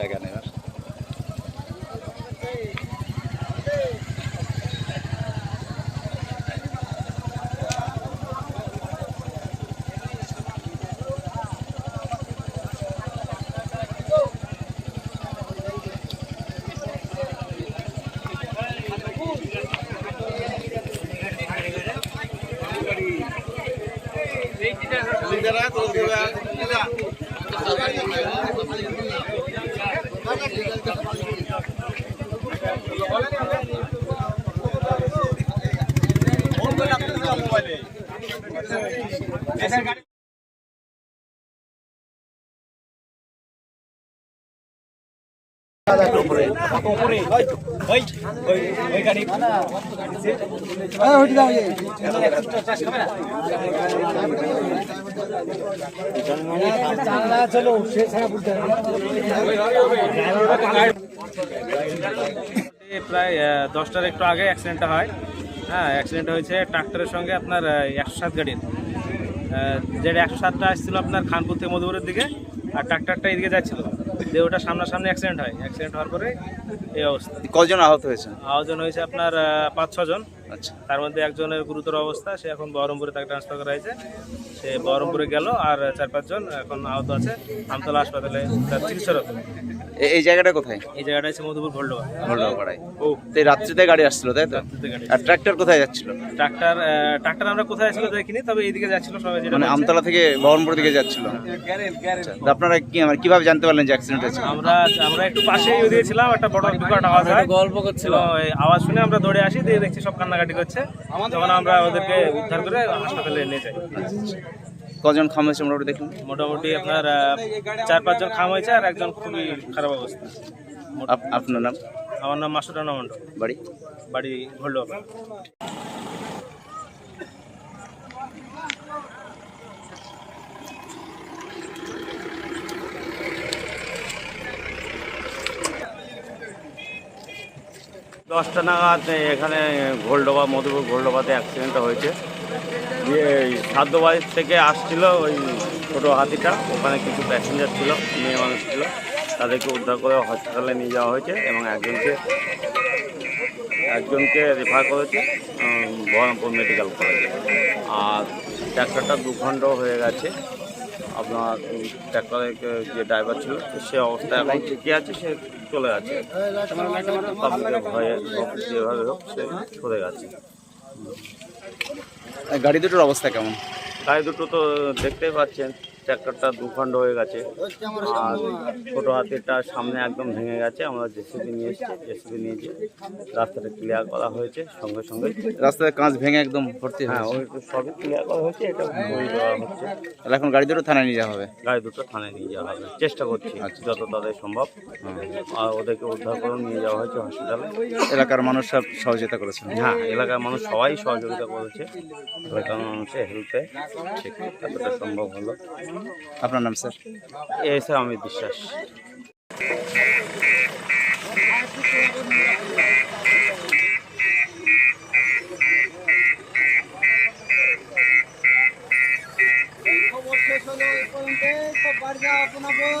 জায়গা নেই। প্রায় দশটার একটু আগে অ্যাক্সিডেন্টটা হয়। হ্যাঁ অ্যাক্সিডেন্ট হয়েছে ট্রাক্টরের সঙ্গে আপনার একশো সাত গাড়ির। যেটা একশো সাতটা আসছিল আপনার খানপুর থেকে মধুপুরের দিকে, আর ট্রাক্টরটা এদিকে যাচ্ছিল। যে ওটা সামনাসামনি অ্যাক্সিডেন্ট হয়। অ্যাক্সিডেন্ট হওয়ার পরে এই অবস্থা। কজন আহত হয়েছে আহজন হয়েছে আপনার পাঁচ ছজন। আচ্ছা। তার মধ্যে একজনের গুরুতর অবস্থা সে এখন বহরমপুরে তাকে ট্রান্সফার করা হয়েছে। সে বহরমপুরে গেল আর চার পাঁচজন এখন আহত আছে আমতলা হাসপাতালে তার চিকিৎসারত এই জায়গাটা কোথায়? এই জায়গাটা হচ্ছে মধুপুর ভোল্ডোবা হলডাপাড়ায় ও। তো রাত্রিতে গাড়ি আসছিল তাই তো? আর ট্রাক্টর কোথায় যাচ্ছিল? ট্রাক্টর ট্রাক্টর আমরা কোথায় ছিল দেখিনি তবে এইদিকে যাচ্ছিল সবাই যেটা মানে আমতলা থেকে বহরমপুর দিকে যাচ্ছিল। আচ্ছা, আপনারা কি মানে কীভাবে জানতে পারলেন যে অ্যাক্সিডেন্ট হয়েছে? আমরা আমরা একটু পাশেই ওদিকে ছিলাম একটা বড় বিকট আওয়াজ হয়। গল্প করছিল। আওয়াজ শুনে আমরা দৌড়ে আসি দিয়ে দেখছি সব কান্নাকাটি করছে তখন আমরা ওদেরকে উদ্ধার করে হাসপাতালে নিয়ে যাই। কজন খাম হয়েছে মোটামুটি দেখুন। মোটামুটি আপনার চার পাঁচজন খাম হয়েছে আর একজন খুবই খারাপ অবস্থা। আপ- আপনার নাম? আমার নাম মাসুরানা মন্ডল বাড়ি? বাড়ি ঘুরলো দশটা নাগাদ এখানে ঘোলডোবা, মধুপুর ঘোলডোবাতে অ্যাক্সিডেন্টটা হয়েছে। দিয়ে সাদ্যবাড়ির থেকে আসছিল ওই ছোটো হাতিটা, ওখানে কিছু প্যাসেঞ্জার ছিল, মেয়ে মানুষ ছিল, তাদেরকে উদ্ধার করে হসপিটালে নিয়ে যাওয়া হয়েছে এবং একজনকে একজনকে রেফার করেছে বহরমপুর মেডিকেল কলেজে আর ট্র্যাক্টরটা দুখণ্ড হয়ে গেছে। আপনার ট্র্যাক্টরের যে ড্রাইভার ছিল সে অবস্থা এখন ঠিকই আছে সে চলে গেছে। পাবলিকের ভয়ে যেভাবে হোক সে চলে গেছে। গাড়ি দুটোর অবস্থা কেমন? গাড়ি দুটো তো দেখতেই পাচ্ছেন। ট্র্যাক্টরটা দুখণ্ড হয়ে গেছে। আর ছোটো হাতিটা সামনে একদম ভেঙে গেছে। আমরা জেসিবি নিয়ে এসেছি জেসিবি নিয়েছি রাস্তাটা ক্লিয়ার করা হয়েছে সঙ্গে সঙ্গে। রাস্তায় কাঁচ ভেঙে একদম ভর্তি হ্যাঁ ওই সবই ক্লিয়ার করা হয়েছে এটা বই দেওয়া হচ্ছে। তাহলে এখন গাড়ি দুটো থানায় নিয়ে যাওয়া হবে? গাড়ি দুটো থানায় নিয়ে যাওয়া হবে। চেষ্টা করছি যত তাদের সম্ভব। আর ওদেরকে উদ্ধার করে নিয়ে যাওয়া হয়েছে হসপিটালে এলাকার মানুষ সব সহযোগিতা করেছে হ্যাঁ এলাকার মানুষ সবাই সহযোগিতা করেছে। এলাকার মানুষের হেল্পে ঠিক সম্ভব হলো। আপনার নাম স্যার? বিশ্বাস হলো এই পর্যন্ত সব বাড়ি যাও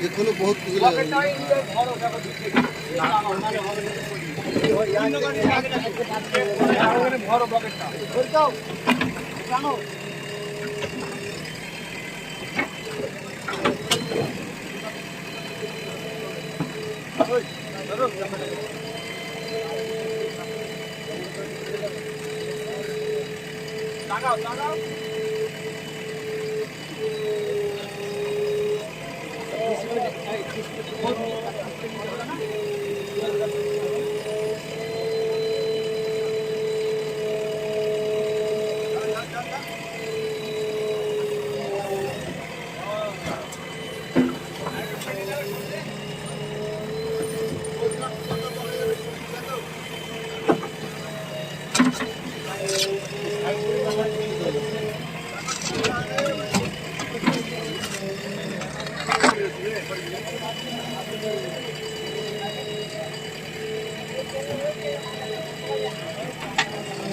বিকেলে তুমি মোটা টাকা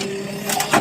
Thank you.